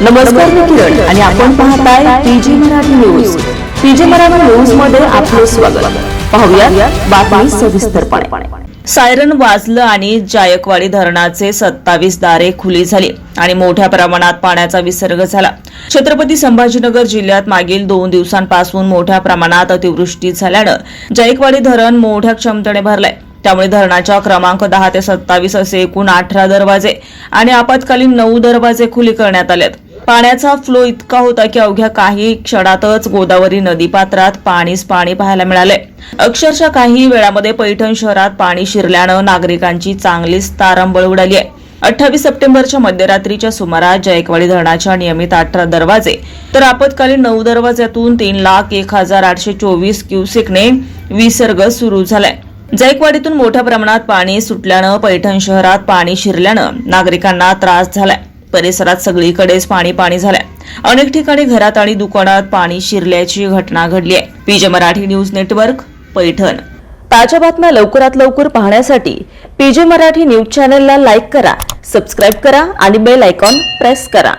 नमस्कार मी किरण आणि आपण पाहताय PG Marathi news. PG Marathi न्यूजमध्ये आपले स्वागत. पाहूया बातमी सविस्तरपणे. सायरन वाजलं आणि जायकवाडी धरणाचे सत्तावीस दारे खुली झाली आणि मोठ्या प्रमाणात पाण्याचा विसर्ग झाला. छत्रपती संभाजीनगर जिल्ह्यात मागील दोन दिवसांपासून मोठ्या प्रमाणात अतिवृष्टी झाल्यानं जायकवाडी धरण मोठ्या क्षमतेने भरलंय. त्यामुळे धरणाच्या क्रमांक दहा ते सत्तावीस असे एकूण अठरा दरवाजे आणि आपत्कालीन नऊ दरवाजे खुले करण्यात आलेत. पाण्याचा फ्लो इतका होता की अवघ्या काही क्षणातच गोदावरी नदीपात्रात पाणीच पाणी पाहायला मिळाले. अक्षरशः काही वेळामध्ये पैठण शहरात पाणी शिरल्यानं नागरिकांची चांगलीच तारंबळ उडाली आहे. अठ्ठावीस सप्टेंबरच्या मध्यरात्रीच्या सुमारास जायकवाडी धरणाच्या नियमित अठरा दरवाजे तर आपत्कालीन नऊ दरवाज्यातून तीन लाख एक हजार आठशे चोवीस क्युसेकने विसर्ग सुरू झालाय. जायकवाडीतून मोठ्या प्रमाणात पाणी सुटल्यानं पैठण शहरात पाणी शिरल्यानं नागरिकांना त्रास झालाय. परिसरात सगळीकडेच पाणी पाणी झालंय. अनेक ठिकाणी घरात आणि दुकानात पाणी शिरल्याची घटना घडली आहे. PJ Marathi news network Paithan. ताज्या बातम्या लवकरात लवकर पाहण्यासाठी पीजे मराठी न्यूज चॅनलला लाईक करा सबस्क्राईब करा आणि बेल आयकॉन प्रेस करा.